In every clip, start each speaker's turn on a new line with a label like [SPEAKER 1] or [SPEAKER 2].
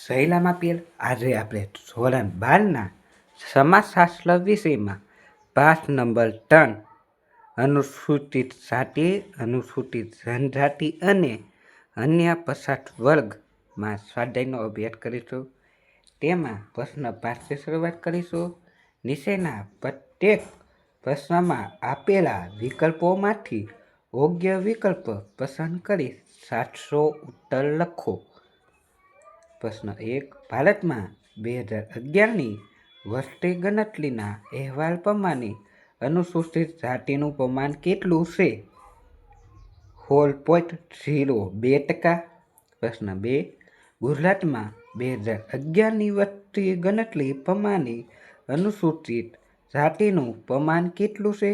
[SPEAKER 1] શૈલામાં પેલ આજે આપણે ધોરણ બારના સમાજશાસ્ત્ર વિષયમાં પાઠ નંબર ત્રણ, અનુસૂચિત જાતિ, અનુસૂચિત જનજાતિ અને અન્ય પછાત વર્ગમાં સ્વાધ્યાયનો અભ્યાસ કરીશું. તેમાં પ્રશ્ન પાંચથી શરૂઆત કરીશું. નીચેના પ્રત્યેક પ્રશ્નમાં આપેલા વિકલ્પોમાંથી યોગ્ય વિકલ્પ પસંદ કરી સાતસો ઉત્તર લખો. પ્રશ્ન એક, ભારતમાં બે હજાર અગિયારની વસ્તી ગણતરીના અહેવાલ પ્રમાણે અનુસૂચિત જાતિનું પ્રમાણ કેટલું છે? હોલ પોઈન્ટ ઝીરો, બે ટકા. પ્રશ્ન બે, ગુજરાતમાં બે હજાર અગિયારની વસ્તી ગણતરી પ્રમાણે અનુસૂચિત જાતિનું પ્રમાણ કેટલું છે?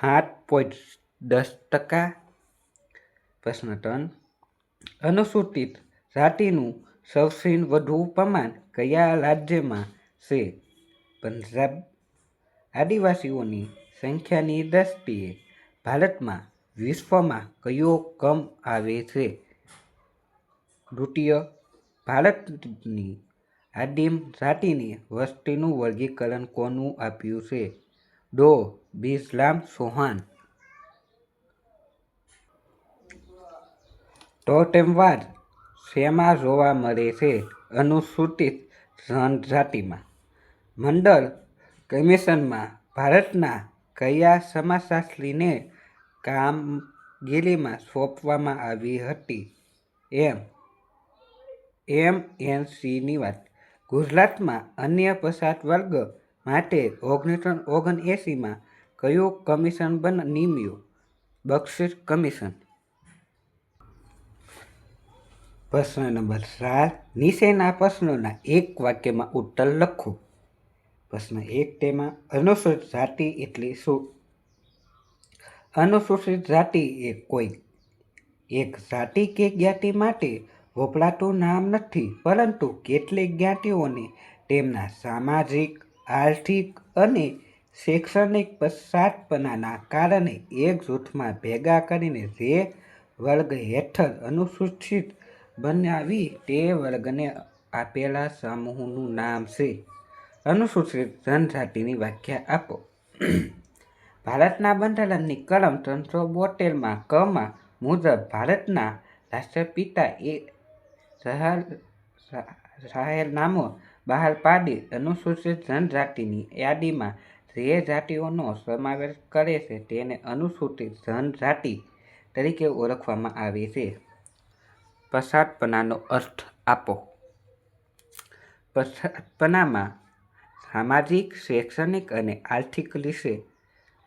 [SPEAKER 1] સાત પોઈન્ટ દસ ટકા. પ્રશ્ન ત્રણ, અનુસૂચિત જાતિનું સૌથી વધુ પ્રમાણ કયા રાજ્યમાં છે? પંજાબ આદિવાસીઓની સંખ્યાની દ્રષ્ટિએ ભારતમાં વિશ્વમાં કયો ક્રમ આવે છે? દ્વિતીય ભારતની આદિમ જાતિની વસ્તીનું વર્ગીકરણ કોનું આપ્યું છે? ડો બિરલામ સોહાન ટોટેમવાદ શેમાં જોવા મળે છે અનુસૂચિત જનજાતિમાં મંડળ કમિશનમાં ભારતના કયા સમાજશાસ્ત્રીને કામગીરીમાં સોંપવામાં આવી હતી? એમ. એમ. એન. સીની વાત ગુજરાતમાં અન્ય પછાત વર્ગ માટે ઓગણીસો ઓગણએંસીમાં કયું કમિશન બન, નિમ્યું? બક્ષિસ કમિશન. પ્રશ્ન નંબર સાત નીચેના પ્રશ્નોના એક વાક્યમાં ઉત્તર લખો. પ્રશ્ન એક તેમાં, અનુસૂચિત જાતિ એટલે શું? અનુસૂચિત જાતિ એ કોઈ એક જાતિ કે જ્ઞાતિ માટે વપરાતું નામ નથી, પરંતુ કેટલીક જ્ઞાતિઓને તેમના સામાજિક, આર્થિક અને શૈક્ષણિક પશ્ચાતપનાના કારણે એક જૂથમાં ભેગા કરીને જે વર્ગ હેઠળ અનુસૂચિત બનાવી તે વર્ગને આપેલા સમૂહનું નામ છે. અનુસૂચિત જનજાતિની વ્યાખ્યા આપો. ભારતના બંધારણની કલમ ત્રણસો બોતેરમાં કમાં મુજબ ભારતના રાષ્ટ્રપિતા એ જાહેર જાહેરનામો બહાર પાડી અનુસૂચિત જનજાતિની યાદીમાં જે જાતિઓનો સમાવેશ કરે છે તેને અનુસૂચિત જનજાતિ તરીકે ઓળખવામાં આવે છે. પછાતપણાનો અર્થ આપો. પછાતપણામાં સામાજિક, શૈક્ષણિક અને આર્થિક રીતે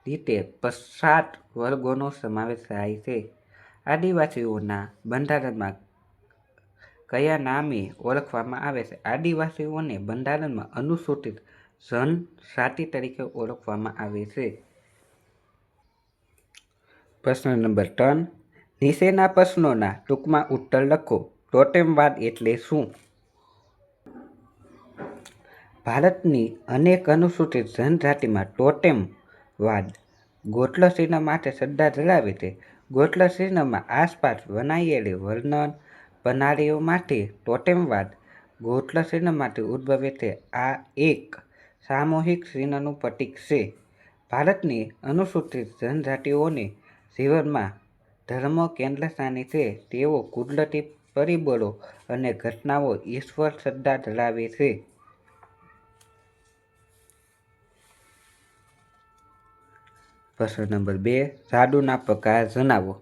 [SPEAKER 1] રીતે પછાત વર્ગોનો સમાવેશ થાય છે. આદિવાસીઓના બંધારણમાં કયા નામે ઓળખવામાં આવે છે? આદિવાસીઓને બંધારણમાં અનુસૂચિત જનજાતિ તરીકે ઓળખવામાં આવે છે. પ્રશ્ન નંબર ત્રણ નીચેના પ્રશ્નોના ટૂંકમાં ઉત્તર લખો. ટોટેમવાદ એટલે શું? ભારતની અનેક અનુસૂચિત જનજાતિમાં ટોટેમવાદ ગોટલ ચિહ્ન માટે શ્રદ્ધા ધરાવે છે. ગોટલ ચિહ્નમાં આસપાસ બનાવેલી વર્ણન પ્રણાલીઓમાંથી ટોટેમવાદ ગોત્ર ચિહ્નમાંથી ઉદ્ભવે છે. આ એક સામૂહિક ચિહ્નનું પ્રતીક છે. ભારતની અનુસૂચિત જનજાતિઓને જીવનમાં ધર્મ કેન્દ્રસ્થાની છે. તેઓ કુદરતી પરિબળો અને ઘટનાઓ ઈશ્વર શ્રદ્ધા ધરાવે છે. પ્રશ્ન નંબર બે જાદુના પ્રકાર જણાવો.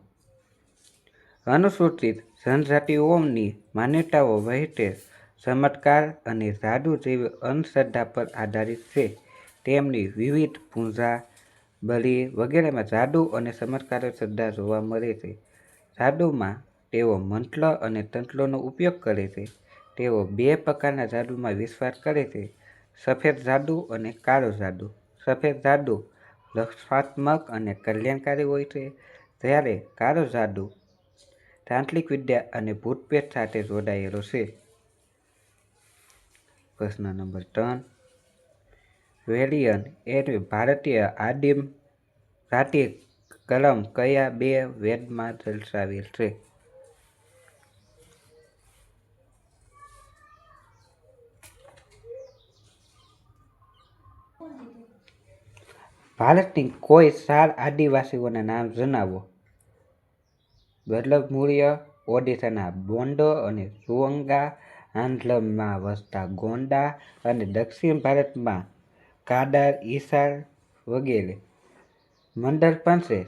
[SPEAKER 1] અનુસૂચિત જનજાતિઓની માન્યતાઓ વહેતે ચમત્કાર અને જાદુ જેવી અંધશ્રદ્ધા પર આધારિત છે. તેમની વિવિધ પૂજા બલિ વગેરેમાં જાદુ અને ચમત્કારક શ્રદ્ધા જોવા મળે છે. જાદુમાં તેઓ મંત્ર અને તંત્રોનો ઉપયોગ કરે છે. તેઓ બે પ્રકારના જાદુમાં વિશ્વાસ કરે છે. સફેદ જાદુ અને કાળો જાદુ. સફેદ જાદુ રક્ષાત્મક અને કલ્યાણકારી હોય છે. જ્યારે કાળો જાદુ તાંત્રિક વિદ્યા અને ભૂતપેટ સાથે જોડાયેલો છે. પ્રશ્ન નંબર ત્રણ. વેલિયન એ ભારતીય આદિમ રાટી કલમ કયા બે વેદમાં દર્શાવેલ છે? ભારતની કોઈ ચાર આદિવાસીઓના નામ જણાવો. બદલભ મૂર્ય ઓડિશાના બોન્ડો અને સુવંગા આંધલમમાં વસતા ગોંડા અને દક્ષિણ ભારતમાં કાડાર ઈશાળ વગેરે. મંડળ પંચે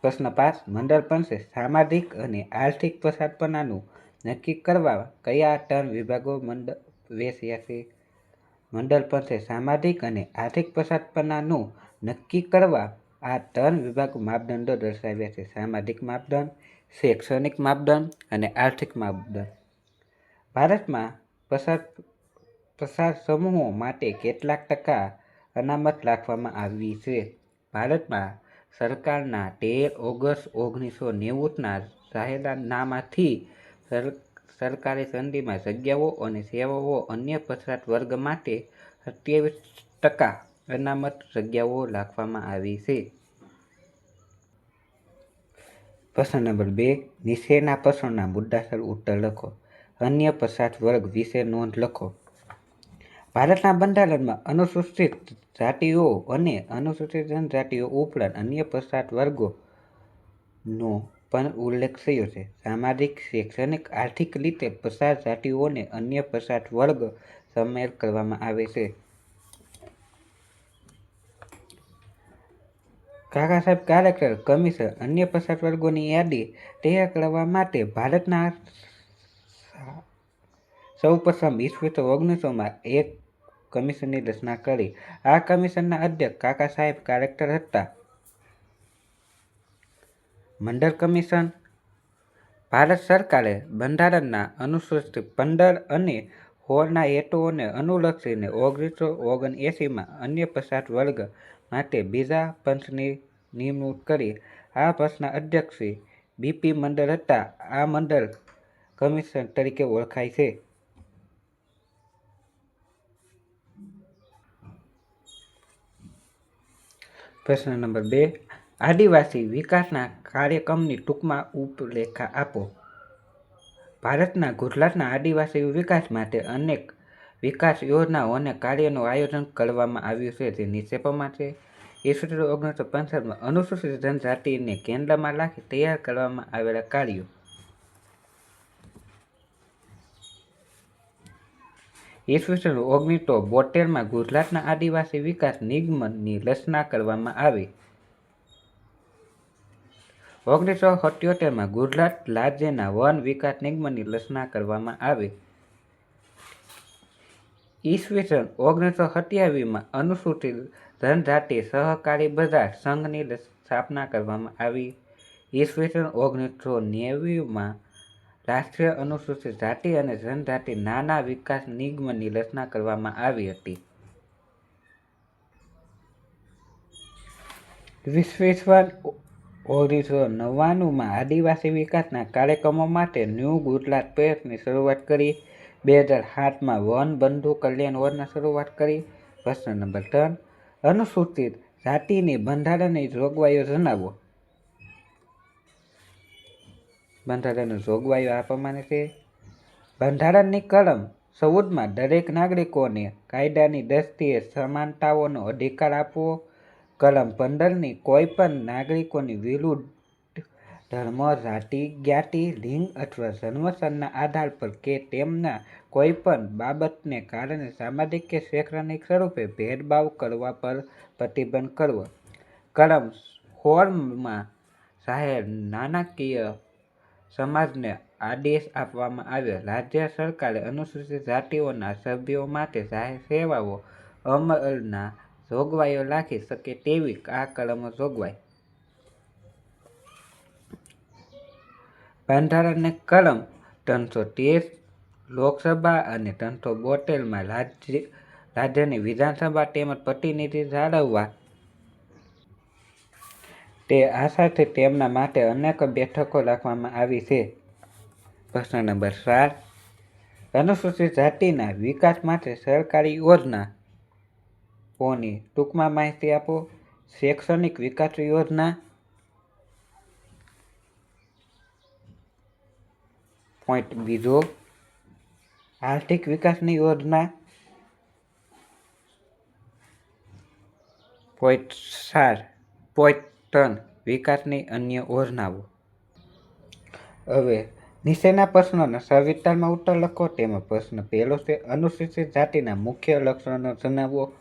[SPEAKER 1] પ્રશ્ન પાંચ મંડળ પંચે સામાજિક અને આર્થિક પછાતપણાનું નક્કી કરવા કયા ત્રણ વિભાગો મંડળ વેચ્યા છે? મંડળ પંચે સામાજિક અને આર્થિક પછાતપણાનું નક્કી કરવા આ ત્રણ વિભાગ માપદંડો દર્શાવ્યા છે. સામાજિક માપદંડ, શૈક્ષણિક માપદંડ અને આર્થિક માપદંડ. ભારતમાં પસાર પસાર સમૂહો માટે કેટલાક ટકા અનામત રાખવામાં આવી છે. ભારતમાં સરકારના તેર ઓગસ્ટ ઓગણીસો નેવુંના જાહેરનામાથી સર, સરકારી સંધિમાં જગ્યાઓ અને સેવાઓ અન્ય પછાત વર્ગ માટે સત્યાવીસ ટકા અનામત જગ્યાઓ રાખવામાં આવી છે. પ્રશ્ન નંબર બે નીચેના પ્રશ્નના મુદ્દાસર ઉત્તર લખો. અન્ય પછાત વર્ગ વિશે નોંધ લખો. ભારતના બંધારણમાં અનુસૂચિત જાતિઓ અને અનુસૂચિત જનજાતિઓ ઉપરાંત અન્ય પછાત વર્ગોનો પણ ઉલ્લેખ થયો છે. સામાજિક, શૈક્ષણિક, આર્થિક રીતે પછાત જાતિઓને અન્ય પછાત વર્ગ સામેલ કરવામાં આવે છે. કાકા સાહેબ, કાર્યકર કમિશન અન્ય પછાત વર્ગોની યાદી તૈયાર કરવા માટે ભારતના સૌપ્રથમ ઈસવીસો ઓગણીસોમાં એક કમિશનની રચના કરી. આ કમિશનના અધ્યક્ષ કાકા સાહેબ કારેક્ટર હતા. મંડળ કમિશન ભારત સરકારે બંધારણના અનુસૂચિત પંદર અને હોળના હેતુઓને અનુલક્ષીને ઓગણીસો ઓગણએંસીમાં અન્ય પછાત વર્ગ માટે બીજા પંચની નિમણૂક કરી. આ પંચના અધ્યક્ષ બીપી મંડળ હતા. આ મંડળ કમિશન તરીકે ઓળખાય છે. પ્રશ્ન નંબર બે, આદિવાસી વિકાસના કાર્યક્રમની ટૂંકમાં ઉપલેખા આપો. ભારતના ગુજરાતના આદિવાસી વિકાસ માટે અનેક વિકાસ યોજનાઓ અને કાર્યનું આયોજન કરવામાં આવ્યું છે. જે પ્રમાણે છે. ઈસવીસન ઓગણીસો પંચાવનમાં અનુસૂચિત જનજાતિને કેન્દ્રમાં રાખી તૈયાર કરવામાં આવેલા કાર્યો ઈસવીસન ઓગણીસો બોતેરમાં ગુજરાતના આદિવાસી વિકાસ નિગમની રચના કરવામાં આવી. ઓગણીસો સત્યોતેરમાં ગુજરાત રાજ્યના વન વિકાસ નિગમની રચના કરવામાં આવી. ઈસવીસન ઓગણીસો સત્યાવીસમાં અનુસૂચિત જનજાતિ સહકારી બજાર સંઘની સ્થાપના કરવામાં આવી. ઈસવીસન ઓગણીસો નેવુંમાં રાષ્ટ્રીય અનુસૂચિત જાતિ અને જનજાતિ નાના વિકાસ નિગમની રચના કરવામાં આવી હતી. વિશ્વેશ્વર ઓગણીસો નવ્વાણુંમાં આદિવાસી વિકાસના કાર્યક્રમો માટે ન્યૂ ગુજરાત પ્રયાસની શરૂઆત કરી. બે હજાર સાતમાં વન બંધુ કલ્યાણ વનની શરૂઆત કરી. પ્રશ્ન નંબર ત્રણ, અનુસૂચિત જાતિની બંધારણની જોગવાઈઓ જણાવો. બંધારણની જોગવાઈઓ આ પ્રમાણે છે. બંધારણની કલમ ચૌદમાં દરેક નાગરિકોને કાયદાની દ્રષ્ટિએ સમાનતાઓનો અધિકાર આપવો. કલમ પંદરની કોઈ પણ નાગરિકોની વિરુદ્ધ ધર્મ, જાતિ, જ્ઞાતિ, લિંગ અથવા જન્મસ્થળના આધાર પર કે તેમના કોઈ પણ બાબતને કારણે સામાજિક કે શૈક્ષણિક સ્વરૂપે ભેદભાવ કરવા પર પ્રતિબંધ કરવો. કલમ સોળમાં જાહેર નાણાકીય સમાજને આદેશ આપવામાં આવ્યો. રાજ્ય સરકારે અનુસૂચિત જાતિઓના સભ્યો માટે જાહેર સેવાઓ અમલના જોગવાઈઓ રાખી શકે તેવી આ કલમો જોગવાઈ. બંધારણની કલમ ત્રણસો તેર લોકસભા અને ત્રણસો બોતેરમાં રાજ્ય રાજ્યની વિધાનસભા તેમજ પ્રતિનિધિ જાળવવા તે આ સાથે તેમના માટે અનેક બેઠકો રાખવામાં આવી છે. પ્રશ્ન નંબર સાત અનુસૂચિત જાતિના વિકાસ માટે સરકારી યોજના ઓની ટૂંકમાં માહિતી આપો? શૈક્ષણિક વિકાસ યોજના પોઈન્ટ બીજો. આર્થિક વિકાસની યોજના પોઈન્ટ સાત પોઈન્ટ ત્રણ વિકાસની અન્ય યોજનાઓ હવે, નીચેના પ્રશ્નોના સવિસ્તારમાં ઉત્તર લખો. તેમાં પ્રશ્ન પહેલો છે, અનુસૂચિત જાતિના મુખ્ય લક્ષણો જણાવો.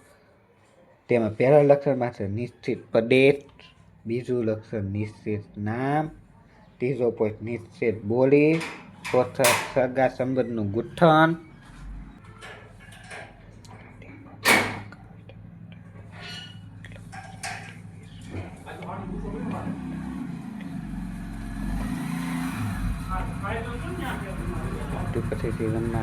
[SPEAKER 1] તેમાં પહેલા લક્ષણમાં છે, નિશ્ચિત પ્રદેશ. બીજું લક્ષણ, નિશ્ચિત નામ. ત્રીજો પોઈન્ટ નિશ્ચિત બોલી. ચોથા, સગા સંબંધનું ગૂંથણ.